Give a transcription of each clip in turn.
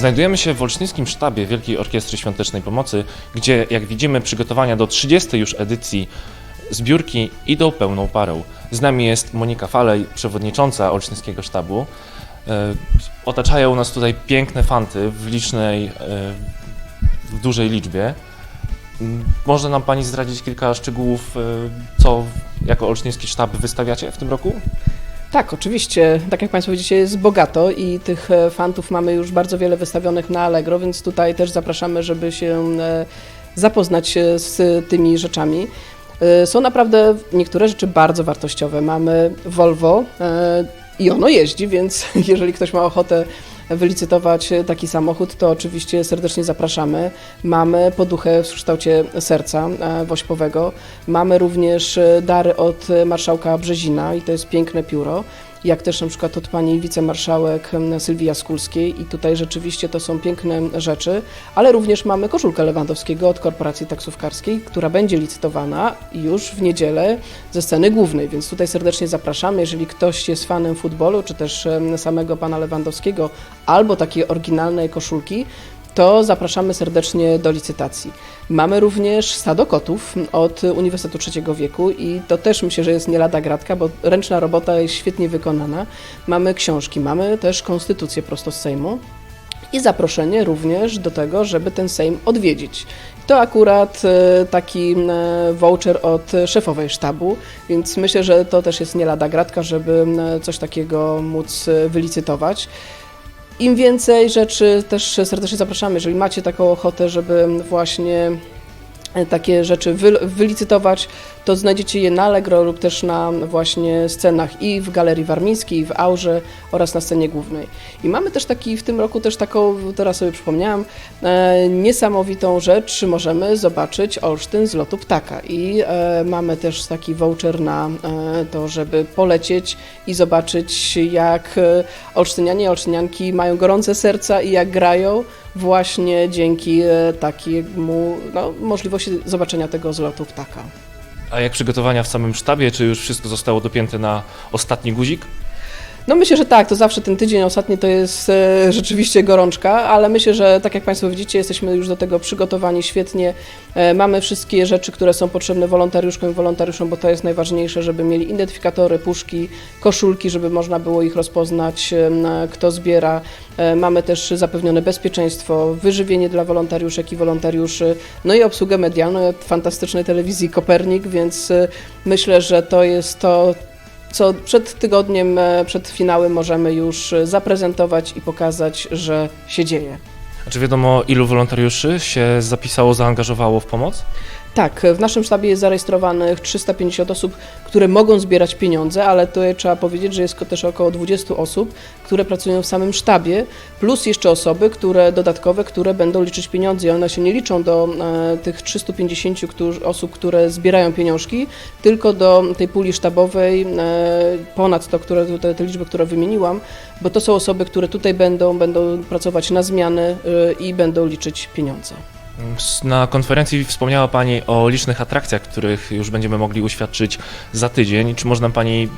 Znajdujemy się w Olsztyńskim Sztabie Wielkiej Orkiestry Świątecznej Pomocy, gdzie, jak widzimy, przygotowania do 30. już edycji zbiórki idą pełną parą. Z nami jest Monika Falej, przewodnicząca Olsztyńskiego Sztabu. E, Otaczają nas tutaj piękne fanty w licznej, e, w dużej liczbie. Może nam Pani zdradzić kilka szczegółów, e, co jako Olsztyński Sztab wystawiacie w tym roku? Tak, oczywiście. Tak jak Państwo widzicie, jest bogato i tych e, fantów mamy już bardzo wiele wystawionych na Allegro, więc tutaj też zapraszamy, żeby się e, zapoznać z tymi rzeczami. E, Są naprawdę niektóre rzeczy bardzo wartościowe. Mamy Volvo i ono jeździ, więc jeżeli ktoś ma ochotę wylicytować taki samochód, to oczywiście serdecznie zapraszamy. Mamy poduchę w kształcie serca e, wośpowego. Mamy również dary od marszałka Brzezina i to jest piękne pióro. Jak też na przykład od pani wicemarszałek em, Sylwii Jaskulskiej i tutaj rzeczywiście to są piękne rzeczy, ale również mamy koszulkę Lewandowskiego od korporacji taksówkarskiej, która będzie licytowana już w niedzielę ze sceny głównej, więc tutaj serdecznie zapraszamy. Jeżeli ktoś jest fanem futbolu, czy też samego pana Lewandowskiego, albo takiej oryginalnej koszulki, to zapraszamy serdecznie do licytacji. Mamy również stado kotów od Uniwersytetu Trzeciego Wieku i to też myślę, że jest nie lada gratka, bo ręczna robota jest świetnie wykonana. Mamy książki, mamy też konstytucję prosto z Sejmu i zaproszenie również do tego, żeby ten Sejm odwiedzić. To akurat e, taki e, voucher od szefowej sztabu, więc myślę, że to też jest nie lada gratka, żeby e, coś takiego móc wylicytować. Im więcej rzeczy też serdecznie zapraszamy, jeżeli macie taką ochotę, żeby właśnie e, takie rzeczy wy, wylicytować, to znajdziecie je na Allegro lub też na właśnie scenach i w Galerii Warmińskiej, i w Aurze oraz na scenie głównej. I mamy też taki w tym roku też taką, teraz sobie przypomniałam, e, niesamowitą rzecz, możemy zobaczyć Olsztyn z lotu ptaka i e, mamy też taki voucher na e, to, żeby polecieć i zobaczyć jak e, Olsztynianie Olsztynianki mają gorące serca i jak grają właśnie dzięki e, takiemu no, możliwości zobaczenia tego z lotu ptaka. A jak przygotowania w samym sztabie? Czy już wszystko zostało dopięte na ostatni guzik? No myślę, że tak, to zawsze ten tydzień ostatni to jest e, rzeczywiście gorączka, ale myślę, że tak jak Państwo widzicie, jesteśmy już do tego przygotowani świetnie. E, mamy wszystkie rzeczy, które są potrzebne wolontariuszkom i wolontariuszom, bo to jest najważniejsze, żeby mieli identyfikatory, puszki, koszulki, żeby można było ich rozpoznać, e, kto zbiera. E, mamy też zapewnione bezpieczeństwo, wyżywienie dla wolontariuszek i wolontariuszy, no i obsługę medialną fantastycznej telewizji Kopernik, więc e, myślę, że to jest to, co przed tygodniem, e, przed finałem możemy już e, zaprezentować i pokazać, że się dzieje. A czy wiadomo, ilu wolontariuszy się zapisało, zaangażowało w pomoc? Tak, w naszym sztabie jest zarejestrowanych 350 osób, które mogą zbierać pieniądze, ale to trzeba powiedzieć, że jest też około 20 osób, które pracują w samym sztabie, plus jeszcze osoby, które dodatkowe, które będą liczyć pieniądze i one się nie liczą do e, tych 350 którzy, osób, które zbierają pieniążki, tylko do tej puli sztabowej, e, ponad to, które, te, te liczby, które wymieniłam, bo to są osoby, które tutaj będą, będą pracować na zmiany e, i będą liczyć pieniądze. Na konferencji wspomniała Pani o licznych atrakcjach, których już będziemy mogli uświadczyć za tydzień. Czy można Pani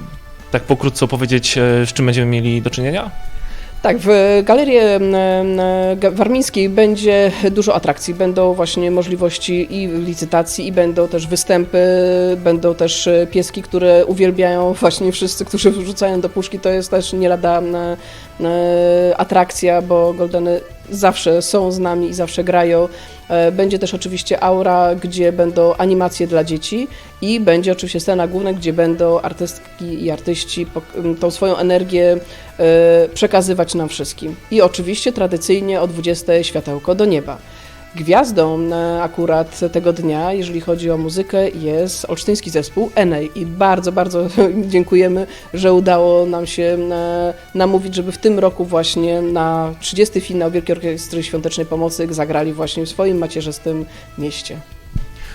tak pokrótce opowiedzieć, e, z czym będziemy mieli do czynienia? Tak, w Galerii Warmińskiej będzie dużo atrakcji. Będą właśnie możliwości i licytacji, i będą też występy, będą też e, pieski, które uwielbiają właśnie wszyscy, którzy wrzucają do puszki. To jest też nie lada atrakcja, bo Goldeny zawsze są z nami i zawsze grają. E, Będzie też oczywiście aura, gdzie będą animacje dla dzieci i będzie oczywiście scena główna, gdzie będą artystki i artyści tą swoją energię e, przekazywać nam wszystkim. I oczywiście tradycyjnie o 20 światełko do nieba. Gwiazdą e, akurat tego dnia, jeżeli chodzi o muzykę, jest olsztyński zespół Enej i bardzo, bardzo dziękujemy, że udało nam się e, namówić, żeby w tym roku właśnie na 30 finał Wielkiej Orkiestry Świątecznej Pomocy zagrali właśnie w swoim macierzystym mieście.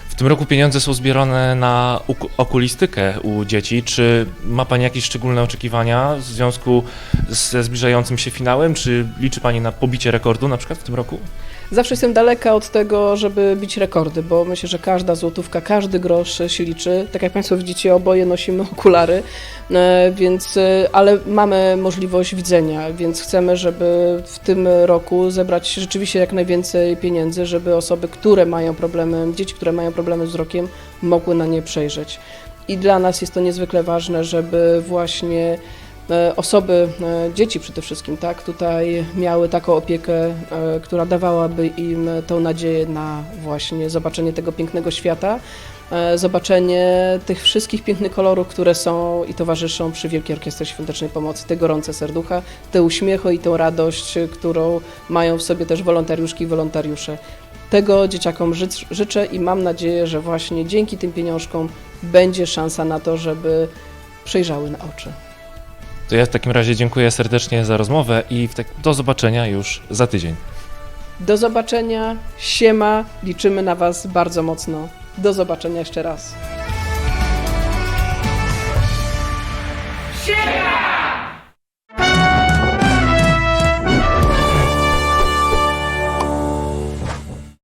W tym roku pieniądze są zbierane na okulistykę u dzieci. Czy ma Pani jakieś szczególne oczekiwania w związku ze zbliżającym się finałem? Czy liczy Pani na pobicie rekordu na przykład w tym roku? Zawsze jestem daleka od tego, żeby bić rekordy, bo myślę, że każda złotówka, każdy grosz się liczy. Tak jak Państwo widzicie, oboje nosimy okulary, e, więc, e, ale mamy możliwość widzenia, więc chcemy, żeby w tym roku zebrać rzeczywiście jak najwięcej pieniędzy, żeby osoby, które mają problemy, dzieci, które mają problemy z wzrokiem, mogły na nie przejrzeć. I dla nas jest to niezwykle ważne, żeby właśnie osoby, e, dzieci przede wszystkim, tak, tutaj miały taką opiekę, e, która dawałaby im tą nadzieję na właśnie zobaczenie tego pięknego świata, e, zobaczenie tych wszystkich pięknych kolorów, które są i towarzyszą przy Wielkiej Orkiestrze Świątecznej Pomocy, te gorące serducha, te uśmiechu i tę radość, e, którą mają w sobie też wolontariuszki i wolontariusze. Tego dzieciakom życz, życzę i mam nadzieję, że właśnie dzięki tym pieniążkom będzie szansa na to, żeby przejrzały na oczy. To ja w takim razie dziękuję serdecznie za rozmowę i w tak- do zobaczenia już za tydzień. Do zobaczenia, siema, liczymy na Was bardzo mocno. Do zobaczenia jeszcze raz.